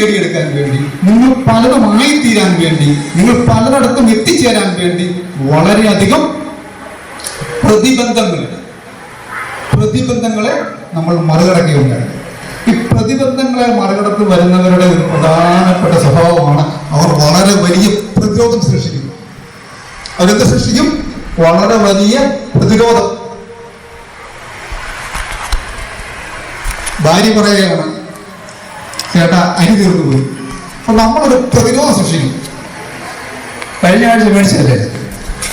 നേടിയെടുക്കാൻ വേണ്ടി നിങ്ങൾ പലതുമായി തീരാൻ വേണ്ടി നിങ്ങൾ പലയിടത്തും എത്തിച്ചേരാൻ വേണ്ടി വളരെയധികം പ്രതിബന്ധങ്ങൾ പ്രതിബന്ധങ്ങളെ നമ്മൾ മറികടക്കുകയുണ്ടായി ഈ പ്രതിബന്ധങ്ങളെ മറികടത്ത് വരുന്നവരുടെ ഒരു പ്രധാനപ്പെട്ട സ്വഭാവമാണ് അവർ വളരെ വലിയ പ്രതിരോധം സൃഷ്ടിക്കുന്നു. അവരെന്ത് സൃഷ്ടിക്കും? വളരെ വലിയ പ്രതിരോധം. ഭാര്യ പറയുകയാണ് ചേട്ടാ അരി തീർന്നു പോയി. അപ്പൊ നമ്മളൊരു പ്രതിരോധം സൃഷ്ടിക്കും കഴിഞ്ഞ ആഴ്ച മേടിച്ചല്ലേ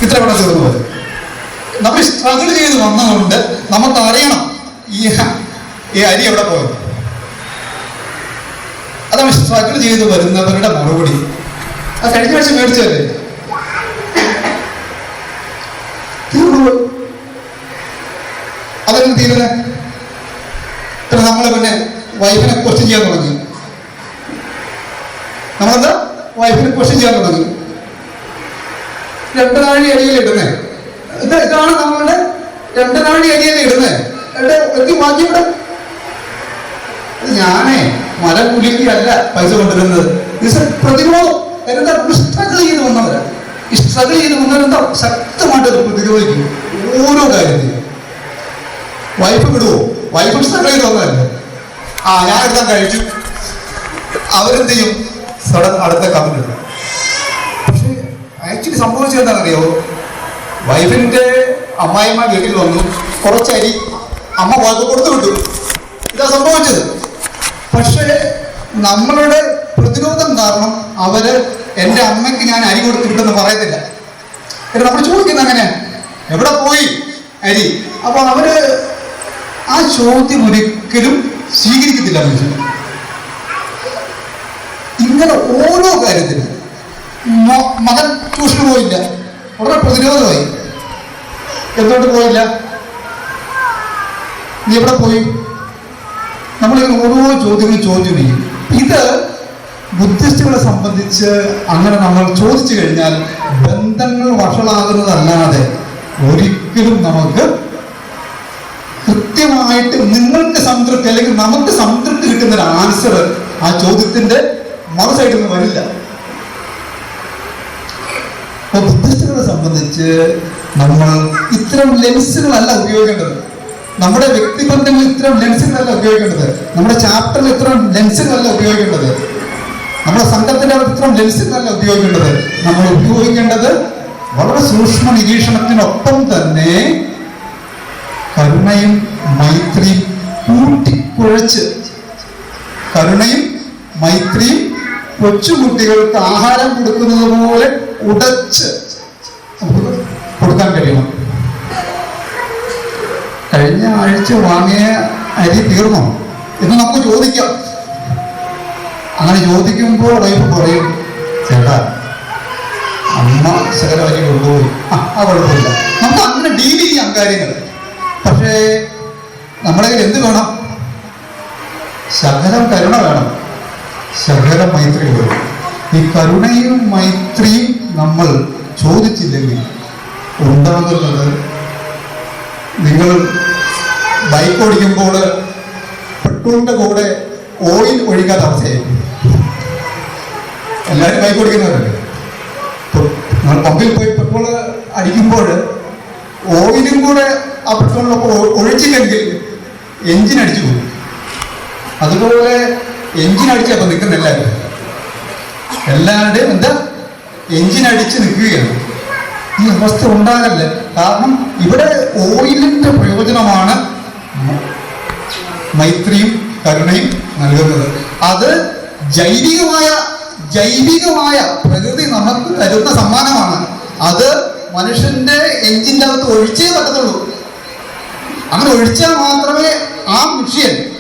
ഇത്ര കൂടെ തീർന്നു പോയി. നമ്മൾ സ്ട്രഗിൾ ചെയ്ത് വന്നതുകൊണ്ട് നമുക്ക് അറിയണം ഈ ഈ അരി എവിടെ പോയത് അതാണ് സ്ട്രഗിൾ ചെയ്ത് വരുന്നവരുടെ മറുപടി. അത് കഴിഞ്ഞ ആഴ്ച മേടിച്ചല്ലേ നമ്മളെ തീരുന്നത് നമ്മൾ പിന്നെ വൈഫിനെ ക്വസ്റ്റ്യൻ ചെയ്യാൻ തുടങ്ങി. നമ്മളെന്താ വൈഫിന് ക്വസ്റ്റ്യൻ ചെയ്യാൻ തുടങ്ങി. രണ്ട് നാഴി അടിയിൽ ഇടുന്നേ. ഇത് ഇതാണ് നമ്മളുടെ രണ്ടനാഴി അടിയിൽ ഇടുന്നേ. എത്തി ബാക്കി ഇവിടെ ഞാനേ മല കുലുക്കിയല്ല പൈസ കൊണ്ടുവരുന്നത്. പ്രതിരോധം. സ്ട്രഗിൾ ചെയ്ത് വന്നവരാണ് ഈ സ്ട്രഗിൾ ചെയ്ത് വന്നവരെന്താ ശക്തമായിട്ട് പ്രതിരോധിക്കും ഓരോ കാര്യത്തിലും. വൈഫ് വിടുവോ? വൈഫ് സ്ട്രഗിൾ ചെയ്ത് വന്നതല്ലേ? ആ ഞാൻ എടുക്കാൻ കഴിച്ചു. അവരെന്ത് ചെയ്യും? സഡൻ അടുത്ത കമന്റ് ഇടും പക്ഷേ ആക്ച്വലി സംഭവിച്ചത് എന്താണെന്നറിയോ വൈഫിന്റെ അമ്മായിമ്മ വീട്ടിൽ വന്നു. കുറച്ചരി അമ്മ വാക്ക് കൊടുത്തു വിട്ടു. ഇതാ സംഭവിച്ചത് പക്ഷേ നമ്മളുടെ പ്രതിരോധം കാരണം അവർ എന്റെ അമ്മയ്ക്ക് ഞാൻ അരി കൊടുത്തു വിട്ടെന്ന് പറയത്തില്ല. എന്നിട്ട് നമ്മൾ ചോദിക്കുന്നത് അങ്ങനെ എവിടെ പോയി അരി? അപ്പോൾ അവർ ആ ചോദ്യം ഒരിക്കലും സ്വീകരിക്കത്തില്ല മനുഷ്യൻ. ഇങ്ങനെ ഓരോ കാര്യത്തിനും മകൻ ട്യൂഷന് പോയില്ല. വളരെ പ്രതിരോധമായി. എന്തുകൊണ്ട് പോയില്ല? നീ എവിടെ പോയി? നമ്മളിങ്ങനെ ഓരോ ചോദ്യങ്ങൾ ചോദ്യം ചെയ്യും ഇത് ബുദ്ധിസ്റ്റുകളെ സംബന്ധിച്ച് അങ്ങനെ നമ്മൾ ചോദിച്ചു കഴിഞ്ഞാൽ ബന്ധങ്ങൾ വഷളാകുന്നതല്ലാതെ ഒരിക്കലും നമുക്ക് കൃത്യമായിട്ട് നിങ്ങൾക്ക് സംതൃപ്തി അല്ലെങ്കിൽ നമുക്ക് സംതൃപ്തി കിട്ടുന്ന ഒരു ആൻസർ ആ ചോദ്യത്തിന്റെ മറു സൈഡിൽ നിന്ന് വരില്ല. അപ്പൊ ബുദ്ധിസ്റ്റുകളെ സംബന്ധിച്ച് നമ്മൾ ഇത്തരം ലെൻസുകളല്ല ഉപയോഗിക്കേണ്ടത്. നമ്മുടെ വ്യക്തിബന്ധങ്ങൾ ഇത്തരം ലെൻസുകളല്ല ഉപയോഗിക്കേണ്ടത്. നമ്മുടെ ചാപ്റ്ററിൽ ഇത്തരം ലെൻസുകളല്ല ഉപയോഗിക്കേണ്ടത്. നമ്മുടെ സംഘത്തിന്റെ ഇത്തരം ലെൻസുകളല്ല ഉപയോഗിക്കേണ്ടത്. നമ്മൾ ഉപയോഗിക്കേണ്ടത് വളരെ സൂക്ഷ്മ നിരീക്ഷണത്തിനൊപ്പം തന്നെ കരുണയും മൈത്രിയും കൂട്ടിക്കുഴച്ച്. കരുണയും മൈത്രിയും കൊച്ചുകുട്ടികൾക്ക് ആഹാരം കൊടുക്കുന്നത് പോലെ ഉടച്ച് കൊടുക്കാൻ കഴിയണം. കഴിഞ്ഞ ആഴ്ച വാങ്ങിയ അരി തീർന്നോ എന്ന് നമുക്ക് ചോദിക്കാം. അങ്ങനെ ചോദിക്കുമ്പോൾ വൈഫ് പറയും ചേട്ടാ അമ്മ ശകല കൊണ്ടുപോയി. ആ കുഴപ്പമില്ല. നമുക്ക് അങ്ങനെ ഡീൽ ചെയ്യാം കാര്യങ്ങൾ. പക്ഷേ നമ്മുടെ എന്ത് വേണം? ശകലം കരുണ വേണം. ശകലം മൈത്രി വരും ഈ കരുണയും മൈത്രിയും നമ്മൾ ചോദിച്ചില്ലെങ്കിൽ ഉണ്ടാകുന്നത് നിങ്ങൾ ബൈക്ക് ഓടിക്കുമ്പോൾ പെട്രോളിന്റെ കൂടെ ഓയിൽ ഒഴിക്കാത്ത അവസ്ഥയായിരിക്കും. എല്ലാവരും ബൈക്ക് ഓടിക്കുന്നവരല്ലേ? നിങ്ങൾ പമ്പിൽ പോയി പെട്രോൾ അടിക്കുമ്പോൾ ഓയിലും കൂടെ ആ പെട്രോളിനൊപ്പം ഒഴിച്ചില്ലെങ്കിൽ എഞ്ചിൻ അടിച്ചു പോകും. അതുപോലെ എഞ്ചിൻ അടിച്ചപ്പോൾ നിൽക്കുന്ന എല്ലാവരും. എല്ലാവരുടെയും എന്താ? എഞ്ചിൻ അടിച്ച് നിൽക്കുകയാണ്. ഈ അവസ്ഥ ഉണ്ടാകല്ല? കാരണം ഇവിടെ ഓയിലിന്റെ പ്രയോജനമാണ് മൈത്രിയും കരുണയും നൽകുന്നത്. അത് ജൈവികമായ ജൈവികമായ പ്രകൃതി നമുക്ക് തരുന്ന സമ്മാനമാണ്. അത് മനുഷ്യന്റെ എഞ്ചിന്റെ അകത്ത് ഒഴിച്ചേ പറ്റത്തുള്ളൂ. അങ്ങനെ ഒഴിച്ചാൽ മാത്രമേ ആ മെഷീൻ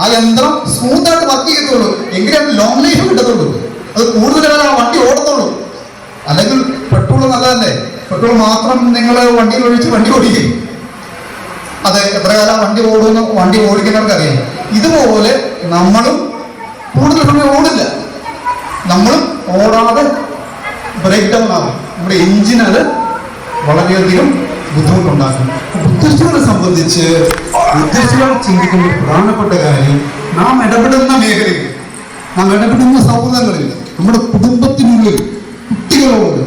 ആ യന്ത്രം സ്മൂത്തായിട്ട് വർക്ക് ചെയ്യത്തുള്ളൂ. എങ്കിലേ ലോങ് ലൈഫ് കിട്ടത്തുള്ളൂ. അത് കൂടുതൽ ആ വണ്ടി ഓടത്തുള്ളൂ. അല്ലെങ്കിൽ പെട്രോൾ നല്ലതല്ലേ? പെട്രോൾ മാത്രം നിങ്ങൾ വണ്ടിയിൽ ഒഴിച്ച് വണ്ടി ഓടിക്കും. അത് എത്ര കാലം വണ്ടി ഓടുന്നു വണ്ടി ഓടിക്കുന്നവർക്ക് അറിയാം ഇതുപോലെ നമ്മളും കൂടുതൽ സമയം ഓടില്ല. നമ്മളും ഓടാതെ ബ്രേക്ക് ഡൗൺ ആകും നമ്മുടെ എഞ്ചിന് അത് വളരെയധികം ബുദ്ധിമുട്ടുണ്ടാക്കും. ബുദ്ധിസ്റ്റുകളെ സംബന്ധിച്ച് ബുദ്ധിസ്റ്റുകൾ ചിന്തിക്കുന്ന പ്രധാനപ്പെട്ട കാര്യം നാം ഇടപെടുന്ന മേഖലയിൽ നാം ഇടപെടുന്ന സൗഹൃദങ്ങളിൽ നമ്മുടെ കുടുംബത്തിനുള്ളിൽ കുട്ടികളോട്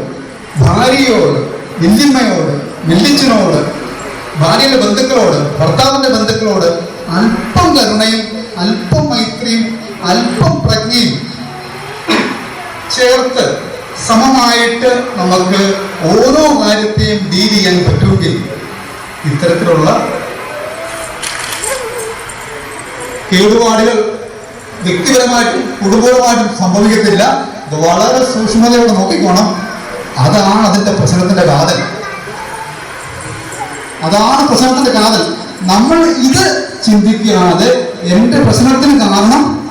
ഭാര്യയോട് വല്യമ്മയോട് വല്യച്ഛനോട് ഭാര്യയുടെ ബന്ധുക്കളോട് ഭർത്താവിന്റെ ബന്ധുക്കളോട് അല്പം കരുണയും അല്പം മൈത്രിയും അല്പം പ്രജ്ഞയും ചേർത്ത് സമമായിട്ട് നമുക്ക് ഓരോ കാര്യത്തെയും ഡീൽ ചെയ്യാൻ പറ്റുമെങ്കിൽ ഇത്തരത്തിലുള്ള കേടുപാടുകൾ വ്യക്തിപരമായിട്ടും കുടുംബപരമായിട്ടും സംഭവിക്കത്തില്ല. ഇത് വളരെ സൂക്ഷ്മതയോടെ നോക്കിക്കോണം. അതാണ് അതിന്റെ പ്രശ്നത്തിന്റെ കാതൽ. അതാണ് പ്രശ്നത്തിന്റെ കാതൽ. നമ്മൾ ഇത് ചിന്തിക്കാതെ എന്റെ പ്രശ്നത്തിന് കാരണം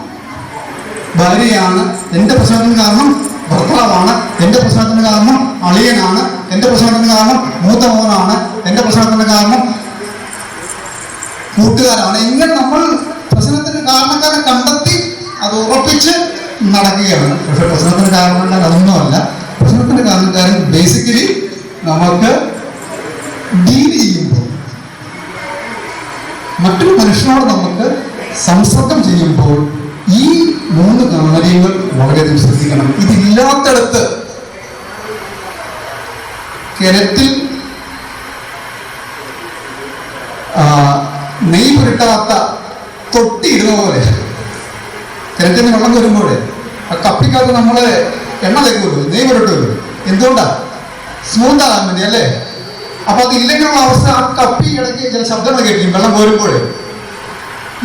ഭാര്യയാണ് എന്റെ പ്രശ്നത്തിന് കാരണം ഭർത്താവാണ് എന്റെ പ്രശ്നത്തിന് കാരണം അളിയനാണ് എന്റെ പ്രശ്നത്തിന് കാരണം മൂത്ത മോനാണ്. എന്റെ പ്രശ്നത്തിന് കാരണം കൂട്ടുകാരാണ്. ഇങ്ങനെ നമ്മൾ പ്രശ്നത്തിന് കാരണക്കാരെ കണ്ടെത്തി അത് ഉറപ്പിച്ച് നടക്കുകയാണ്. പക്ഷെ പ്രശ്നത്തിന് കാരണക്കാർ അതൊന്നുമല്ല. പ്രശ്നത്തിന് കാരണക്കാരൻ ബേസിക്കലി നമുക്ക് ഡീൽ ചെയ്യുമ്പോൾ മറ്റൊരു മനുഷ്യനോട് നമുക്ക് സംസർഗം ചെയ്യുമ്പോൾ ഈ മൂന്ന് കാര്യങ്ങൾ വളരെയധികം ശ്രദ്ധിക്കണം. ഇതില്ലാത്തടത്ത് കിണറ്റിൽ നെയ് പുരട്ടാത്ത തൊട്ടിയിടുന്ന പോലെ. കിണറ്റിൽ നിന്ന് വെള്ളം വരുമ്പോൾ ആ കപ്പിക്കകത്ത് നമ്മൾ എണ്ണ തേക്കുമല്ലോ നെയ് പുരട്ടുമല്ലോ എന്തുകൊണ്ടാ? സ്മൂത്ത് ആകാൻ വേണ്ടി അല്ലേ? അപ്പൊ അത് ഇല്ലെങ്കിലുള്ള അവസ്ഥ ആ കപ്പി ഇടയ്ക്ക് ചില ശബ്ദങ്ങൾ കേൾക്കും. വെള്ളം കോരുമ്പോൾ.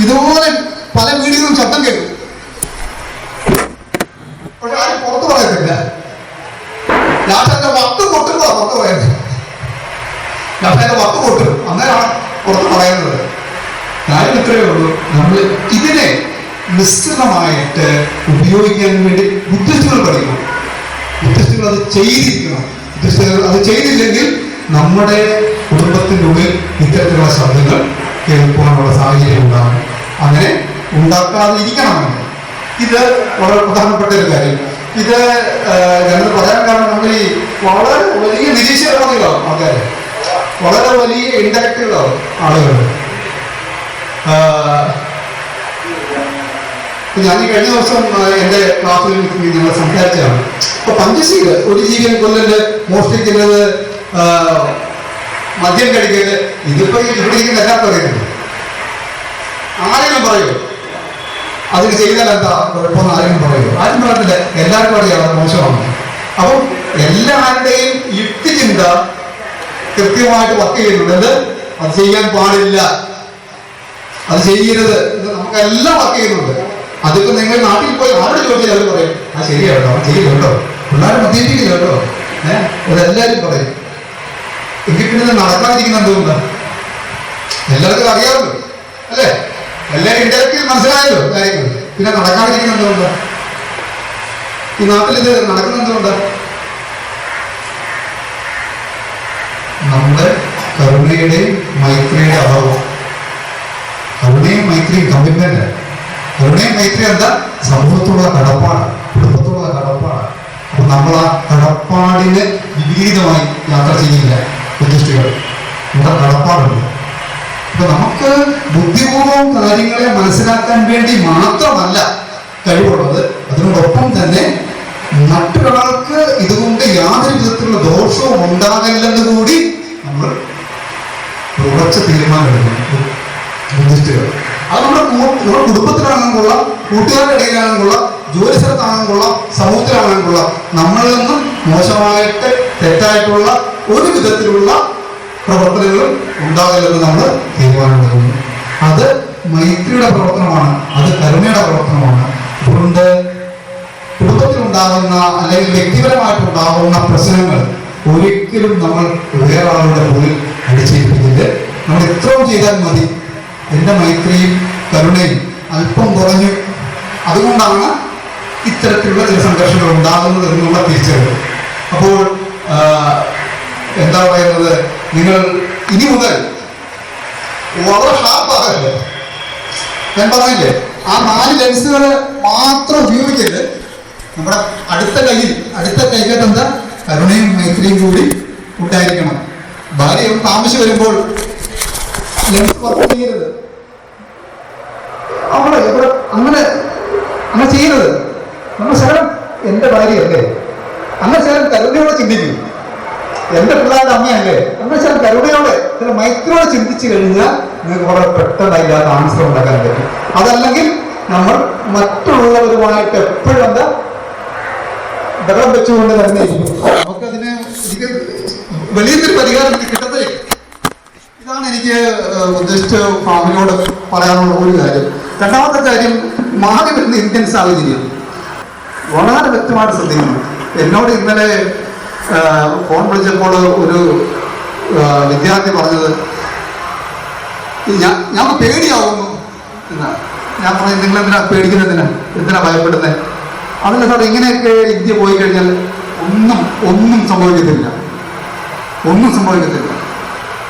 ഇതുപോലെ പല വീടുകളും ശബ്ദം കേൾക്കും. പക്ഷെ ആരും പുറത്തു പറയത്തില്ല. ലാസ്റ്റ് പൊട്ടുമ്പോ പുറത്ത് പറയുന്നത്. ഞാൻ അതിന്റെ വക്ക് പൊട്ടും അന്നേരമാണ് പുറത്ത് പറയുന്നത്. കാര്യം ഇത്രയേ ഉള്ളൂ. നമ്മൾ ഇതിനെ നിശ്ചിതമായിട്ട് ഉപയോഗിക്കാൻ വേണ്ടി ബുദ്ധിസ്റ്റുകൾ പഠിക്കണം. ബുദ്ധിസ്റ്റുകൾ അത് ചെയ്തിരിക്കണം. ബുദ്ധിസ്റ്റുകൾ അത് ചെയ്തില്ലെങ്കിൽ നമ്മുടെ കുടുംബത്തിന്റെ ഉള്ളിൽ ഇത്തരത്തിലുള്ള ശബ്ദങ്ങൾ കേൾക്കുവാനുള്ള സാഹചര്യം ഉണ്ടാകും. അങ്ങനെ ഉണ്ടാക്കാതിരിക്കണം ഇത് വളരെ പ്രധാനപ്പെട്ട ഒരു കാര്യം. ഇത് ഞങ്ങൾ പറയാൻ കാരണം നമ്മൾ ഈ വളരെ വലിയ നിരീക്ഷകവാദികളാണ് ആൾക്കാർ വളരെ വലിയ ഇൻഡക്റ്റുകളാണ് ആളുകൾ ഞാൻ ഈ കഴിഞ്ഞ ദിവസം എന്റെ ക്ലാസ്സിൽ ഞങ്ങൾ സംസാരിച്ചതാണ്. അപ്പൊ പഞ്ചശീല ഒരു ജീവിയെ കൊല്ലല് മോഷ്ടിക്കുന്നത്? മദ്യം കഴിക്കൽ. ഇതിപ്പോ ഇവിടെ ഇരിക്കുന്ന എല്ലാവർക്കും അറിയുന്നുണ്ട് ആരെങ്കിലും പറയൂ? അതിന് ചെയ്താൽ എന്താ? കുഴപ്പമെന്ന് ആരും പറയൂ ആരും പറഞ്ഞില്ല. എല്ലാവർക്കും അറിയാം. അത് മോശമാണ്. അപ്പം എല്ലാവരുടെയും യുക്തിചിന്ത കൃത്യമായിട്ട് വർക്ക് ചെയ്യുന്നുണ്ട്. അത് ചെയ്യാൻ പാടില്ല. അത് ചെയ്യരുത്. നമുക്ക് എല്ലാം വർക്ക് ചെയ്യുന്നുണ്ട്. അതിപ്പോ നിങ്ങൾ നാട്ടിൽ പോയി ആരോട് ചോദിച്ചാൽ അവർ പറയും ആ ശരിയാ കേട്ടോ ചെയ്യില്ല കേട്ടോ പിള്ളേർ മദ്യപിക്കില്ല കേട്ടോ. ഏഹ് അതെല്ലാവരും പറയും. എങ്കിൽ പിന്നെ നടക്കാതിരിക്കുന്ന എന്തുകൊണ്ട്? എല്ലാവർക്കും അറിയാമല്ലോ. അല്ലേ? എല്ലാവരും ഇന്റലക്റ്റിൽ മനസ്സിലായല്ലോ കാര്യങ്ങൾ. പിന്നെ നടക്കാതിരിക്കുന്ന എന്തുകൊണ്ട് ഈ നാട്ടിൽ ഇത് നടക്കുന്ന എന്തുകൊണ്ട് നമ്മുടെ കരുണയുടെയും മൈത്രിയുടെ അഭാവം. കരുണയും മൈത്രിയും കമ്മിറ്റ്മെന്റ് കരുണയും മൈത്രി എന്താ? സമൂഹത്തോടുള്ള കടപ്പാട് കുടുംബത്തോടുള്ള കടപ്പാട് അപ്പൊ നമ്മൾ ആ കടപ്പാടിന് വിപരീതമായി യാത്ര ചെയ്യില്ല ബുദ്ധിസ്റ്റുകൾ നമ്മുടെ കടപ്പാടുണ്ട്. അപ്പൊ നമുക്ക് ബുദ്ധിപൂർവം കാര്യങ്ങളെ മനസ്സിലാക്കാൻ വേണ്ടി മാത്രമല്ല കഴിവുള്ളത്. അതിനോടൊപ്പം തന്നെ മറ്റൊരാൾക്ക് ഇതുകൊണ്ട് യാതൊരു വിധത്തിലുള്ള ദോഷവും ഉണ്ടാകില്ലെന്ന് കൂടി നമ്മൾ ഉറച്ച തീരുമാനമെടുക്കണം. അത് നമ്മുടെ നമ്മുടെ കുടുംബത്തിലാണെന്നുള്ള കൂട്ടുകാരുടെ ഇടയിലാണെന്നുള്ള ജോലി സ്ഥലത്താണെന്നുള്ള കൊള്ളാം. നമ്മളിൽ നിന്നും മോശമായിട്ട് തെറ്റായിട്ടുള്ള ഒരു വിധത്തിലുള്ള പ്രവർത്തനങ്ങളും ഉണ്ടാകില്ലെന്ന് നമ്മൾ തീരുമാനമെടുക്കുന്നു. അത് മൈത്രിയുടെ പ്രവർത്തനമാണ് അത് കരുണയുടെ പ്രവർത്തനമാണ്. അതുകൊണ്ട് കുടുംബത്തിലുണ്ടാകുന്ന അല്ലെങ്കിൽ വ്യക്തിപരമായിട്ടുണ്ടാകുന്ന പ്രശ്നങ്ങൾ ഒരിക്കലും നമ്മൾ വേറെ ആളുടെ മുന്നിൽ അടിച്ചേൽപ്പിക്കില്ല നമ്മൾ എത്രയും ചെയ്താൽ മതി. എന്റെ മൈത്രിയും കരുണയും അല്പം കുറഞ്ഞു അതുകൊണ്ടാണ് ഇത്തരത്തിലുള്ള ചില സംഘർഷങ്ങൾ ഉണ്ടാകുന്നത് എന്നുള്ള തിരിച്ചറിവ്. അപ്പോൾ എന്താ പറയുന്നത്? നിങ്ങൾ ഇനി മുതൽ വളരെ ഷാർപ്പാകല്ലേ ഞാൻ പറഞ്ഞില്ലേ ആ നാല് ലെൻസുകൾ മാത്രം ഉപയോഗിക്കരുത്. നമ്മുടെ അടുത്ത കയ്യിൽ അടുത്ത കൈകത്ത് എന്താ? കരുണയും മൈത്രിയും കൂടി ഉണ്ടായിരിക്കണം. ഭാര്യ താമസിച്ച് വരുമ്പോൾ ലെൻസ് വർക്ക് ചെയ്യരുത്. അവിടെ ഇവിടെ അങ്ങനെ അങ്ങനെ ചെയ്യരുത്. നമ്മൾ ശകലം എന്റെ ഭാര്യയല്ലേ? അങ്ങനെ ശകലം കരുണയോടെ ചിന്തിക്കും. എന്റെ പിള്ളേരുടെ അമ്മയല്ലേ? എന്ന് വെച്ചാൽ കരുണയോടെ ചില മൈക്രോ ചിന്തിച്ചു കഴിഞ്ഞാൽ നിങ്ങൾക്ക് വളരെ പെട്ടെന്ന് അതിന്റെ ആൻസർ ഉണ്ടാക്കാൻ പറ്റും. അതല്ലെങ്കിൽ നമ്മൾ മറ്റുള്ളവരുമായിട്ട് എപ്പോഴും എന്താ? ബലം വെച്ചുകൊണ്ട് തന്നെ നമുക്ക് നമുക്കതിന് എനിക്ക് വലിയൊരു പരിഹാരം കിട്ടത്തില്ല ഇതാണ് എനിക്ക് ഉദ്ദേശിച്ച ഫാമിനോട് പറയാനുള്ള ഒരു കാര്യം. രണ്ടാമത്തെ കാര്യം മാറി വരുന്ന ഇന്ത്യൻ സാഹചര്യം. വളരെ വ്യക്തമായിട്ട് ശ്രദ്ധിക്കണം. എന്നോട് ഇന്നലെ ഫോൺ വിളിച്ചപ്പോൾ ഒരു വിദ്യാർത്ഥി പറഞ്ഞത് ഞാൻ ഞാൻ പേടിയാവുന്നു എന്നാ ഞാൻ പറഞ്ഞു നിങ്ങൾ എന്തിനാ പേടിക്കുന്നതിന് എന്തിനാ ഭയപ്പെടുന്നത് അതല്ല സാർ ഇങ്ങനെയൊക്കെ ഇന്ത്യ പോയി കഴിഞ്ഞാൽ ഒന്നും ഒന്നും സംഭവിക്കത്തില്ല. ഒന്നും സംഭവിക്കത്തില്ല.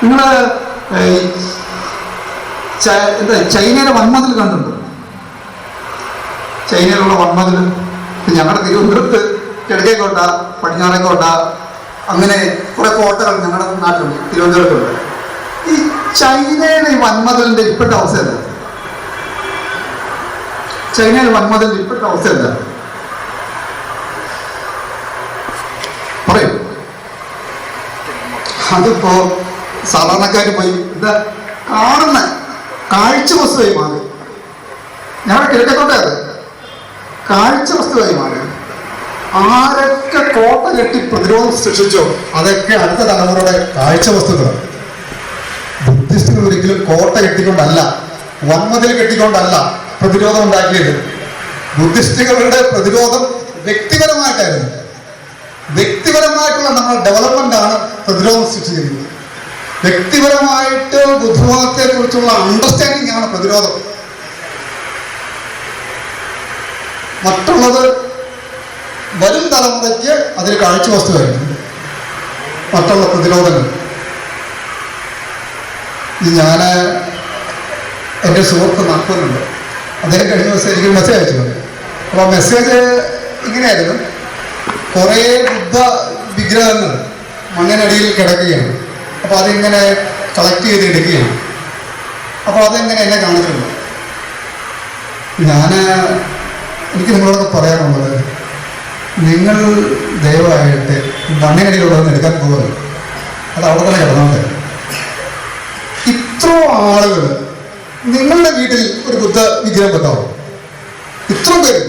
നിങ്ങൾ എന്താ ചൈനയിലെ വൻമതിൽ കണ്ടിട്ടുണ്ട്. ചൈനയിലുള്ള വൻമതിൽ ഞങ്ങളുടെ തിരുവനന്തപുരത്ത് കിഴക്കേക്കോട്ട പടിഞ്ഞാറേക്കോട്ട അങ്ങനെ കുറെ കോട്ടകൾ ഞങ്ങളുടെ നാട്ടിലുണ്ട് തിരുവനന്തപുരത്തുണ്ട്. ഈ ചൈനയുടെ ഈ വൻമതിലിന്റെ ഇപ്പോഴത്തെ അവസ്ഥ എന്താ? ചൈനയിലെ വന്മതിലിന്റെ ഇപ്പോഴത്തെ അവസ്ഥ എന്താ? പറയൂ. അതിപ്പോ സാധാരണക്കാർ പോയി എന്താ കാണുന്ന കാഴ്ച വസ്തുവായി മാറി. ഞങ്ങളുടെ കിഴക്കത്തോട്ടേ അത് കാഴ്ച വസ്തുവായി മാറി. ആരൊക്കെ കോട്ട കെട്ടി പ്രതിരോധം സൃഷ്ടിച്ചോ അതൊക്കെ അടുത്ത തലമുറയുടെ കാഴ്ച വസ്തുക്കളാണ് ബുദ്ധിസ്റ്റുകൾ ഒരിക്കലും കോട്ട കെട്ടിക്കൊണ്ടല്ല വന്മതിൽ കെട്ടിക്കൊണ്ടല്ല പ്രതിരോധം ഉണ്ടാക്കിയത്. ബുദ്ധിസ്റ്റുകളുടെ പ്രതിരോധം വ്യക്തിപരമായിട്ടായിരുന്നു. വ്യക്തിപരമായിട്ടുള്ള നമ്മുടെ ഡെവലപ്മെന്റ് ആണ് പ്രതിരോധം സൃഷ്ടിച്ചിരിക്കുന്നത്. വ്യക്തിപരമായിട്ട് ബുദ്ധിമുഖത്തെ കുറിച്ചുള്ള അണ്ടർസ്റ്റാൻഡിംഗ് ആണ് പ്രതിരോധം. മറ്റുള്ളത് വരും തലമുറയ്ക്ക് അതിൽ കാഴ്ച വസ്തുവായിരുന്നു മറ്റുള്ള പ്രതിരോധങ്ങൾ. ഞാൻ എന്റെ സുഹൃത്ത് നടത്തുന്നുണ്ട് അദ്ദേഹം കഴിഞ്ഞ ദിവസം എനിക്ക് മെസ്സേജ് അയച്ചു അപ്പോൾ മെസ്സേജ് ഇങ്ങനെയായിരുന്നു. കുറേ ബുദ്ധ വിഗ്രഹങ്ങൾ മണ്ണിനടിയിൽ കിടക്കുകയാണ്. അപ്പോൾ അതിങ്ങനെ കളക്ട് ചെയ്ത് എടുക്കുകയാണ്. അപ്പോൾ അതെങ്ങനെ എന്നെ കാണിച്ചിട്ടുണ്ട്? ഞാൻ എനിക്ക് നിങ്ങളോട് പറയാനുള്ളത് നിങ്ങൾ ദയവായിട്ട് ഈ മണ്ണിനടിയിലുള്ളതെന്ന് എടുക്കാൻ പോകരുത് അത് അവിടെ തന്നെ കിടന്നോട്ടെ ഇത്ര ആളുകൾ നിങ്ങളുടെ വീട്ടിൽ ഒരു ബുദ്ധ വിഗ്രഹം വെക്കാവോ? ഇത്ര പേര്.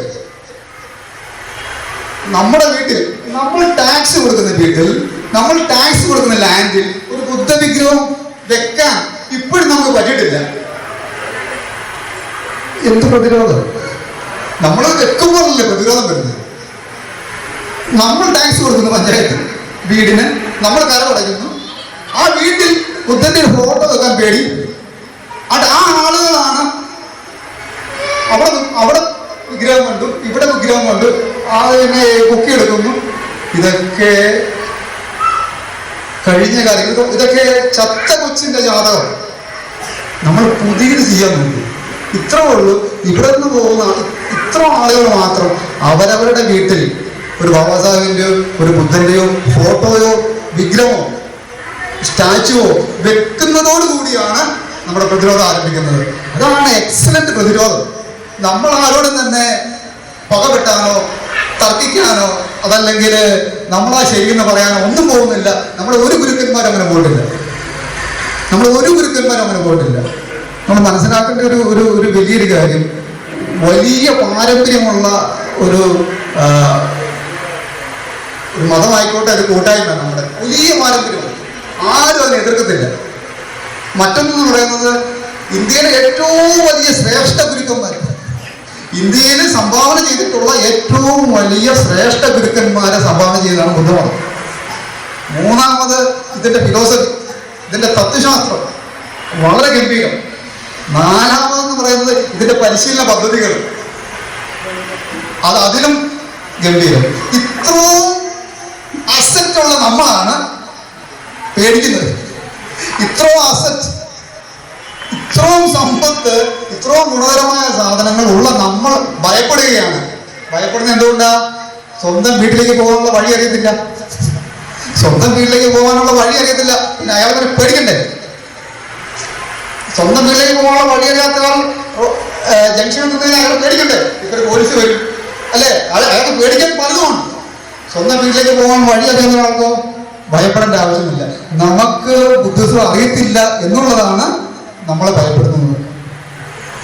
നമ്മുടെ വീട്ടിൽ നമ്മൾ ടാക്സ് കൊടുക്കുന്ന വീട്ടിൽ നമ്മൾ ടാക്സ് കൊടുക്കുന്ന ലാൻഡിൽ ഒരു ബുദ്ധ വിഗ്രഹം വെക്കാൻ ഇപ്പോഴും നമുക്ക് പറ്റിയിട്ടില്ല. എന്ത് പ്രതിരോധം? നമ്മൾ വെക്കുമ്പോഴല്ലേ പ്രതിരോധം വരുന്നത്? നമ്മൾ ടാക്സ് കൊടുക്കുന്നു പഞ്ചായത്ത് വീടിന് നമ്മൾ കരമടയ്ക്കുന്നു ആ വീട്ടിൽ ബുദ്ധന്റെ ഫോട്ടോ വെക്കാൻ പേടി. അത് ആ ആളുകളാണ്. അവിടെ അവിടെ വിഗ്രഹം കണ്ടു ഇവിടെ വിഗ്രഹം കണ്ടു. അതിനെ എടുക്കുന്നു. ഇതൊക്കെ കഴിഞ്ഞ ഇത് ഇതൊക്കെ ചത്ത കൊച്ചിന്റെ ജാതകം. നമ്മൾ പുതിയത് ചെയ്യാൻ വേണ്ടി. ഇത്ര ഉള്ളൂ. ഇവിടെ നിന്ന് പോകുന്ന ഇത്ര ആളുകൾ മാത്രം അവരവരുടെ വീട്ടിൽ ഒരു ബാബാ സാഹിബിന്റെയോ ഒരു ബുദ്ധന്റെയോ ഫോട്ടോയോ വിഗ്രഹമോ സ്റ്റാച്ചുവോ വെക്കുന്നതോട് കൂടിയാണ് നമ്മുടെ പ്രതിരോധം ആരംഭിക്കുന്നത്. അതാണ് എക്സലന്റ് പ്രതിരോധം. നമ്മൾ ആരോടും തന്നെ പകവെട്ടാനോ തർക്കിക്കാനോ അതല്ലെങ്കിൽ നമ്മളാ ശരിയെന്ന് പറയാനോ ഒന്നും പോകുന്നില്ല. നമ്മൾ ഒരു ഗുരുക്കന്മാരും അങ്ങനെ പോയിട്ടില്ല. നമ്മൾ ഒരു ഗുരുക്കന്മാരും അങ്ങനെ പോയിട്ടില്ല. നമ്മൾ മനസ്സിലാക്കേണ്ട ഒരു ഒരു ഒരു വലിയൊരു കാര്യം വലിയ പാരമ്പര്യമുള്ള ഒരു ഒരു മതമായിക്കോട്ടെ അത് കൂട്ടായ്മ നമ്മുടെ വലിയ പാരമ്പര്യമാണ് ആരും അതിനെ എതിർക്കത്തില്ല. മറ്റൊന്നെന്ന് പറയുന്നത് ഇന്ത്യയിലെ ഏറ്റവും വലിയ ശ്രേഷ്ഠ ഗുരുക്കന്മാർ ഇന്ത്യയിൽ സംഭാവന ചെയ്തിട്ടുള്ള ഏറ്റവും വലിയ ശ്രേഷ്ഠ ഗുരുക്കന്മാരെ സംഭാവന ചെയ്തതാണ് ബുദ്ധമതം. മൂന്നാമത് ഇതിന്റെ ഫിലോസഫി ഇതിന്റെ തത്വശാസ്ത്രം. വളരെ ഗംഭീരം. നാലാമതെന്ന് പറയുന്നത് ഇതിന്റെ പരിശീലന പദ്ധതികൾ. അത് അതിലും ഗംഭീരം. ഇത്രയും അസറ്റ് ഉള്ള നമ്മളാണ് പേടിക്കുന്നത്. ഇത്രയും അസറ്റ് ഇത്രയും സമ്പത്ത് ഇത്രയും ഗുണകരമായ സാധനങ്ങൾ ഉള്ള നമ്മൾ ഭയപ്പെടുകയാണ്. ഭയപ്പെടുന്നത് എന്തുകൊണ്ടാ? സ്വന്തം വീട്ടിലേക്ക് പോകാനുള്ള വഴി അറിയത്തില്ല. സ്വന്തം വീട്ടിലേക്ക് പോകാനുള്ള വഴി അറിയത്തില്ല. പിന്നെ അയാൾ പിന്നെ പേടിക്കണ്ടേ? സ്വന്തം വീട്ടിലേക്ക് പോകാനുള്ള വഴി അറിയാത്ത ആൾ ജംഗ്ഷനിൽ നിന്ന് അയാൾ പേടിക്കണ്ടേ? ഇത്ര പോലീസ് വരും. അല്ലേ? അയാൾ അയാൾക്ക് പേടിക്കാൻ പലതുമാണ് സ്വന്തം വീട്ടിലേക്ക് പോകാൻ വഴി ഒരാൾക്കോ ഭയപ്പെടേണ്ട ആവശ്യമില്ല. നമുക്ക് ബുദ്ധിസം അറിയത്തില്ല എന്നുള്ളതാണ് നമ്മളെ ഭയപ്പെടുന്നത്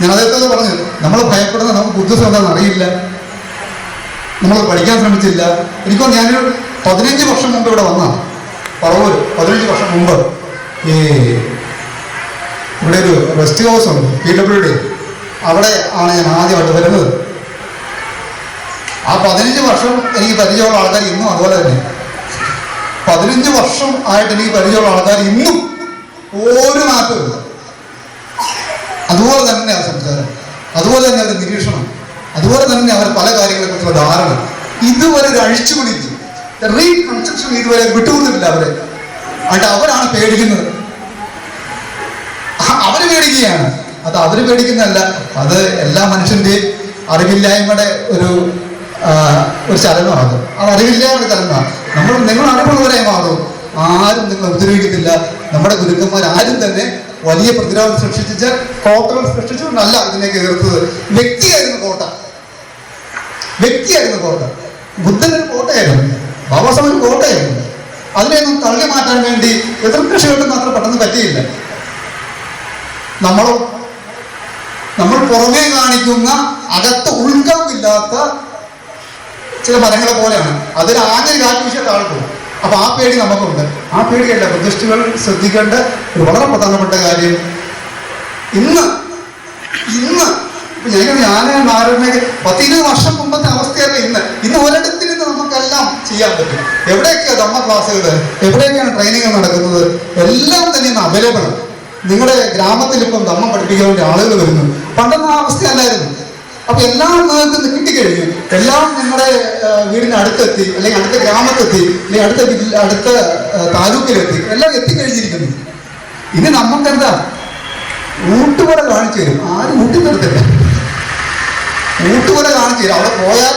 ഞാൻ അദ്ദേഹത്തോട് പറഞ്ഞു നമ്മൾ ഭയപ്പെടുന്നത് നമുക്ക് ബുദ്ധിസം എന്താണെന്ന് അറിയില്ല. നമ്മൾ പഠിക്കാൻ ശ്രമിച്ചില്ല. എനിക്കോ ഞാനൊരു പതിനഞ്ച് വർഷം മുമ്പ് ഇവിടെ വന്നാണ് പറവൂർ പതിനഞ്ച് വർഷം മുമ്പ്. ഈ ഇവിടെ ഒരു റെസ്റ്റ് ഹൗസ് ഉണ്ട് പി ഡബ്ല്യു ഡി അവിടെ ആണ് ഞാൻ ആദ്യമായിട്ട് വരുന്നത്. ആ പതിനഞ്ച് വർഷം എനിക്ക് പരിചയമുള്ള ആൾക്കാർ ഇന്നും അതുപോലെ തന്നെ. പതിനഞ്ച് വർഷം ആയിട്ട് എനിക്ക് പരിചയമുള്ള ആൾക്കാർ ഇന്നും ഒരു മാറ്റമില്ല അതുപോലെ തന്നെ ആ സംസാരം അതുപോലെ തന്നെ അവരുടെ നിരീക്ഷണം അതുപോലെ തന്നെ അവർ പല കാര്യങ്ങളെക്കുറിച്ചുള്ള ധാരണ. ഇതുവരെ ഒരു അഴിച്ചുപിടിച്ചു റീകൺസ്ട്രക്ഷൻ ഇതുവരെ വിട്ടുകൊടുത്തിട്ടില്ല അവരെ. എന്നിട്ട് അവരാണ് പേടിക്കുന്നത്. അവർ പേടിക്കുകയാണ്. അത് അവർ പേടിക്കുന്നതല്ല. അത് എല്ലാ മനുഷ്യന്റെയും അറിവില്ലായ്മയുടെ ഒരു ഒരു ചലനമാണ് അത് അറിവില്ലായ്മയുടെ ചലനമാണ്. നമ്മൾ നിങ്ങൾ അറിവുള്ളവരായി മാറും. ആരും നിങ്ങൾ ഉപദ്രവിക്കത്തില്ല നമ്മുടെ ഗുരുക്കന്മാർ ആരും തന്നെ വലിയ പ്രതിരോധം സൃഷ്ടിച്ച കോട്ടകൾ സൃഷ്ടിച്ചുകൊണ്ടല്ല ഇതിലേക്ക് എതിർത്തത്. വ്യക്തിയായിരുന്നു കോട്ട. വ്യക്തിയായിരുന്നു കോട്ട. ബുദ്ധൻ കോട്ടയായിരുന്നു. ബാബാസാഹബ് ഒരു കോട്ടയായിരുന്നു. അതിനെയൊന്നും തള്ളി മാറ്റാൻ വേണ്ടി എതിർകക്ഷികൾക്കൊന്നും അത്ര പെട്ടെന്ന് പറ്റിയില്ല. നമ്മളോ നമ്മൾ പുറമേ കാണിക്കുന്ന അകത്ത് ഉൾക്കമില്ലാത്ത ചില മരങ്ങളെ പോലെയാണ്. അതിൽ ആഞ്ഞൊരു കാറ്റ് വീശിയ താഴെ പോകും അപ്പൊ ആ പേടി നമുക്കുണ്ട്. ആ പേടിയല്ല ബുദ്ധിസ്റ്റുകൾ ശ്രദ്ധിക്കേണ്ട ഒരു വളരെ പ്രധാനപ്പെട്ട കാര്യം. ഇന്ന് ഇന്ന് ഞാൻ ഞാൻ നാരായണ പത്തിരുപത് വർഷം മുമ്പത്തെ അവസ്ഥയല്ല ഇന്ന്. ഇന്ന് ഒരിടത്തിൽ നിന്ന് നമുക്കെല്ലാം ചെയ്യാൻ പറ്റും. എവിടെയൊക്കെയാ ധമ്മ ക്ലാസ്സുകൾ? എവിടെയൊക്കെയാണ് ട്രെയിനിങ് നടക്കുന്നത്? എല്ലാം തന്നെ ഇന്ന് അവൈലബിൾ നിങ്ങളുടെ ഗ്രാമത്തിൽ ഇപ്പം ധമ്മം പഠിപ്പിക്കാൻ വേണ്ടി ആളുകൾ വരുന്നു. പണ്ടൊന്നും ആ അവസ്ഥയല്ലായിരുന്നു. അപ്പൊ എല്ലാം നിങ്ങൾക്ക് കിട്ടിക്കഴിഞ്ഞു. എല്ലാം നമ്മുടെ വീടിന് അടുത്തെത്തി അല്ലെങ്കിൽ അടുത്ത ഗ്രാമത്തെത്തി അല്ലെങ്കിൽ അടുത്ത അടുത്ത താലൂക്കിലെത്തി എല്ലാം എത്തിക്കഴിഞ്ഞിരിക്കുന്നു. ഇനി നമുക്ക് എന്താ? ഊട്ടുപുര കാണിച്ചു തരും. ആരും ഊട്ടി നിർത്തില്ല. ഊട്ടുപുര കാണിച്ചു തരും. അവിടെ പോയാൽ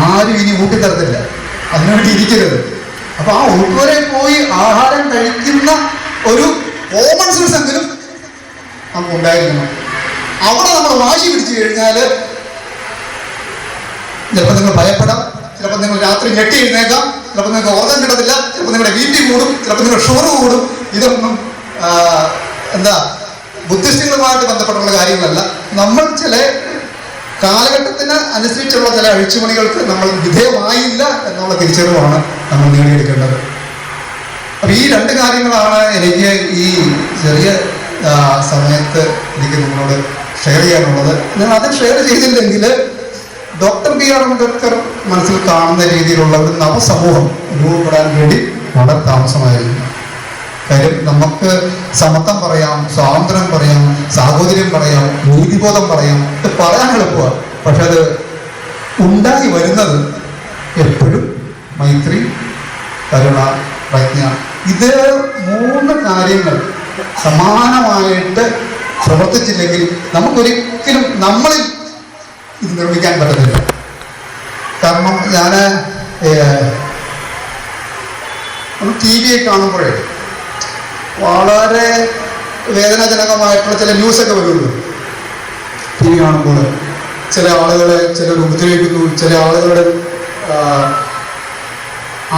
ആരും ഇനി ഊട്ടി നിർത്തില്ല അതിനുവേണ്ടി ഇരിക്കരുത്. അപ്പൊ ആ ഊട്ടുപുരയിൽ പോയി ആഹാരം കഴിക്കുന്ന ഒരു കോമൺ സെൻസ് എങ്കിലും നമുക്ക് ഉണ്ടായിരിക്കണം. അവിടെ നമ്മൾ വാശി പിടിച്ചു കഴിഞ്ഞാൽ ചിലപ്പോൾ നിങ്ങൾ ഭയപ്പെടാം ചിലപ്പോൾ നിങ്ങൾ രാത്രി ഞെട്ടി എഴുന്നേക്കാം ചിലപ്പോൾ നിങ്ങൾക്ക് ഓർഗം കിട്ടത്തില്ല ചിലപ്പോൾ നിങ്ങളുടെ വീട്ടിൽ കൂടും ചിലപ്പോൾ നിങ്ങളുടെ ഷുഗർ കൂടും. ഇതൊന്നും എന്താ ബുദ്ധിസ്റ്റുകളുമായിട്ട് ബന്ധപ്പെട്ടുള്ള കാര്യങ്ങളല്ല. നമ്മൾ ചില കാലഘട്ടത്തിന് അനുസരിച്ചുള്ള ചില അഴിച്ചുപണികൾക്ക് നമ്മൾ വിധേയമായില്ല എന്നുള്ള തിരിച്ചറിവാണ് നമ്മൾ നേടിയെടുക്കേണ്ടത്. അപ്പൊ ഈ രണ്ട് കാര്യങ്ങളാണ് എനിക്ക് ഈ ചെറിയ സമയത്ത് എനിക്ക് നിങ്ങളോട് ഷെയർ ചെയ്യാനുള്ളത്. ഞാൻ അത് ഷെയർ ചെയ്തില്ലെങ്കിൽ ഡോക്ടർ ബി ആർ അംബേദ്കർ മനസ്സിൽ കാണുന്ന രീതിയിലുള്ള ഒരു നവസമൂഹം രൂപപ്പെടാൻ വേണ്ടി വളരെ താമസമായിരുന്നു. കാര്യം നമുക്ക് സമത്വം പറയാം സ്വാതന്ത്ര്യം പറയാം സാഹോദര്യം പറയാം നീതിബോധം പറയാം ഇത് പറയാൻ എളുപ്പമാണ്. പക്ഷെ അത് ഉണ്ടായി വരുന്നത് എപ്പോഴും മൈത്രി കരുണ പ്രജ്ഞ. ഇത് മൂന്ന് കാര്യങ്ങൾ സമാനമായിട്ട് പ്രവർത്തിച്ചില്ലെങ്കിൽ നമുക്കൊരിക്കലും നമ്മളിൽ ഇത് നിർമ്മിക്കാൻ പറ്റത്തില്ല. കാരണം ഞാൻ ടി വിയെ കാണുമ്പോഴേ വളരെ വേദനാജനകമായിട്ടുള്ള ചില ന്യൂസൊക്കെ വരുന്നു ടി വി കാണുമ്പോൾ ചില ആളുകളെ ചിലർ ഉപദ്രവിക്കുന്നു ചില ആളുകളുടെ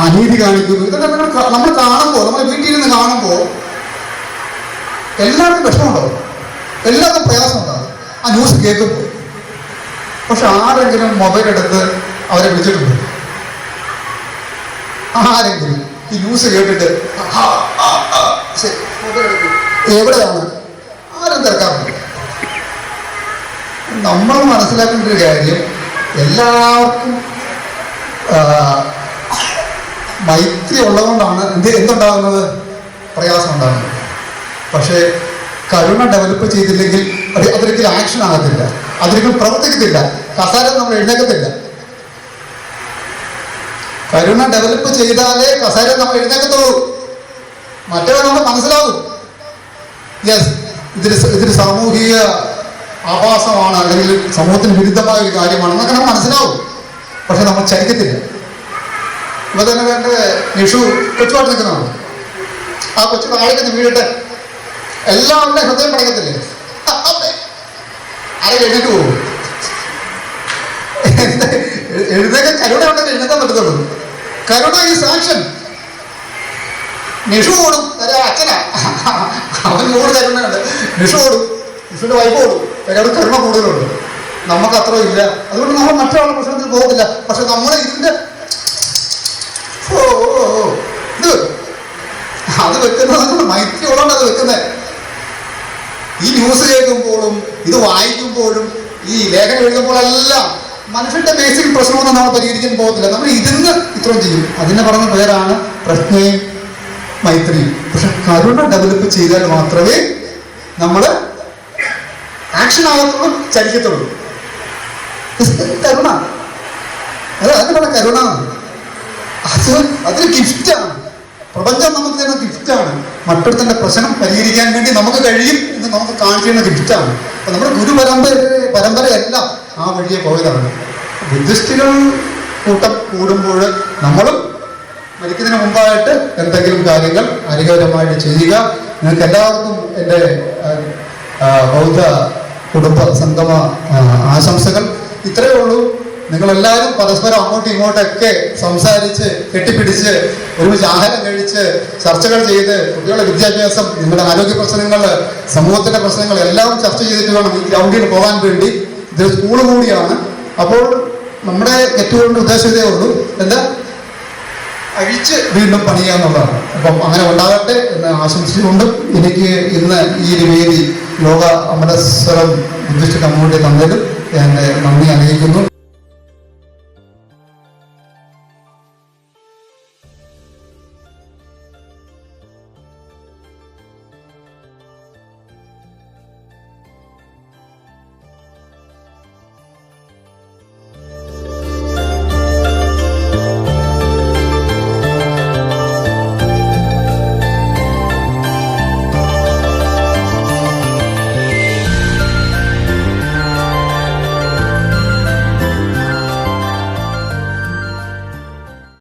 അനീതി കാണിക്കുന്നു. ഇതൊക്കെ നമ്മൾ നമ്മൾ കാണുമ്പോൾ നമ്മൾ വീട്ടിൽ കാണുമ്പോൾ എല്ലാവർക്കും വിഷമമുണ്ടാവും. എല്ലാവർക്കും പ്രയാസം ഉണ്ടാകും ആ ന്യൂസ് കേൾക്കുമ്പോൾ പക്ഷെ ആരെങ്കിലും മൊബൈൽ എടുത്ത് അവരെ വിളിച്ചിട്ടുണ്ട്? ആരെങ്കിലും ഈ ന്യൂസ് കേട്ടിട്ട്. എവിടെയാണ്? ആരും തിരക്കാറുണ്ട് നമ്മൾ മനസ്സിലാക്കേണ്ട ഒരു കാര്യം എല്ലാവർക്കും മൈത്രി ഉള്ളതുകൊണ്ടാണ് എന്ത് എന്തുണ്ടാകുന്നത്? പ്രയാസം ഉണ്ടാകുന്നത്. പക്ഷേ കരുണ ഡെവലപ്പ് ചെയ്തില്ലെങ്കിൽ അത് അതൊരിക്കലും ആക്ഷൻ ആകത്തില്ല. അതൊരിക്കലും പ്രവർത്തിക്കത്തില്ല. കസാര നമ്മൾ എഴുന്നേക്കത്തില്ല. കരുണ ഡെവലപ്പ് ചെയ്താലേ കസാര നമ്മൾ എഴുന്നേക്കത്തുള്ളൂ. മറ്റേ നമ്മൾ മനസ്സിലാവും. യെസ് ഇതൊരു ഇതൊരു സാമൂഹിക ആഭാസമാണ് അല്ലെങ്കിൽ സമൂഹത്തിന് വിരുദ്ധമായ ഒരു കാര്യമാണ് എന്നൊക്കെ നമ്മൾ മനസ്സിലാവും. പക്ഷെ നമ്മൾ ചലിക്കത്തില്ല. ഇപ്പൊ തന്നെ വേണ്ട നിഷു കൊച്ചുപാട്ട് നിൽക്കുന്നതാണ്. ആ കൊച്ചു താഴേക്ക് വീഴട്ടെ. എല്ലാവരുടെ ഹൃദയം പടക്കത്തില്ലേ അതെ. ആരെ എഴുന്നേറ്റ് പോകും? എഴുന്നേക്കാൻ കരുണ ഉണ്ടെങ്കിൽ എഴുതാൻ പറ്റത്തുള്ളൂ. കരുണ ഈ സാക്ഷൻ നിഷു ഓടും. അച്ഛനാ. അവൻ മൂട് കരുണയുണ്ട്. നിഷു ഓടും. നിഷുവിന്റെ വൈഫ് ഓടും. അയാൾ കരുണ കൂടുതലുണ്ട്. നമുക്ക് അത്ര ഇല്ല. അതുകൊണ്ട് നമ്മൾ മറ്റൊരാളുടെ പ്രശ്നത്തിൽ പോകത്തില്ല. പക്ഷെ നമ്മൾ ഇതിന്റെ ഓ ഇത് അത് വെക്കുന്നത് മൈത്രി ഉള്ളതുകൊണ്ട് അത് വെക്കുന്നത് ഈ ന്യൂസ് കേൾക്കുമ്പോഴും ഇത് വായിക്കുമ്പോഴും ഈ ലേഖനം എഴുതുമ്പോഴെല്ലാം മനുഷ്യന്റെ ബേസിക് പ്രശ്നമൊന്നും നമ്മൾ പരിഹരിക്കാൻ പോകത്തില്ല. നമ്മൾ ഇതിന്ന് ഇത്രയും ചെയ്യും. അതിന് പറഞ്ഞ പേരാണ് പ്രജ്ഞയും മൈത്രിയും. പക്ഷെ കരുണ ഡെവലപ്പ് ചെയ്താൽ മാത്രമേ നമ്മൾ ആക്ഷൻ ആകത്തുള്ളൂ ചലിക്കത്തുള്ളൂ. കരുണ. അത് അതിന് പറഞ്ഞ കരുണ? അത് അതൊരു ഗിഫ്റ്റാണ് പ്രപഞ്ചം നമുക്ക് തരുന്ന ഗിഫ്റ്റാണ് മറ്റൊരുത്തന്റെ പ്രശ്നം പരിഹരിക്കാൻ വേണ്ടി നമുക്ക് കഴിയും എന്ന് നമുക്ക് കാണിച്ചു തരുന്ന ഗിഫ്റ്റാണ് അപ്പൊ നമ്മുടെ ഗുരു പരമ്പര പരമ്പരയെല്ലാം ആ വഴിയെ പോയതാണ്. ബുദ്ധിസ്റ്റുകൾ കൂട്ടം കൂടുമ്പോൾ നമ്മളും മരിക്കുന്നതിന് മുമ്പായിട്ട് എന്തെങ്കിലും കാര്യങ്ങൾ അനുകൂലമായിട്ട് ചെയ്യുക. നിങ്ങൾക്ക് എല്ലാവർക്കും എന്റെ ബൗദ്ധ കുടുംബ സംഗമ ആശംസകൾ. ഇത്രയേ ഉള്ളൂ. നിങ്ങളെല്ലാവരും പരസ്പരം അങ്ങോട്ടും ഇങ്ങോട്ടൊക്കെ സംസാരിച്ച് കെട്ടിപ്പിടിച്ച് ഒരുമിച്ച് ആഹാരം കഴിച്ച് ചർച്ചകൾ ചെയ്ത് കുട്ടികളുടെ വിദ്യാഭ്യാസം നിങ്ങളുടെ ആരോഗ്യ പ്രശ്നങ്ങൾ സമൂഹത്തിന്റെ പ്രശ്നങ്ങൾ എല്ലാം ചർച്ച ചെയ്തിട്ട് വേണം ഈ ഗ്രൗണ്ടിൽ പോകാൻ വേണ്ടി. ഇത് സ്കൂൾ കൂടിയാണ്. അപ്പോൾ നമ്മുടെ ഏറ്റവും ഉദ്ദേശം ഇതേ ഉള്ളൂ. എന്താ? അഴിച്ച് വീണ്ടും പണിയുക എന്നുള്ളതാണ്. അപ്പം അങ്ങനെ ഉണ്ടാകട്ടെ എന്ന് ആശംസിച്ചുകൊണ്ടും എനിക്ക് ഇന്ന് ഈ ഒരു വേദി ലോക അമരസ്വരം ബുദ്ധിസ്റ്റ് കമ്മ്യൂണിറ്റി തന്നതിലും എന്റെ നന്ദി അറിയിക്കുന്നു.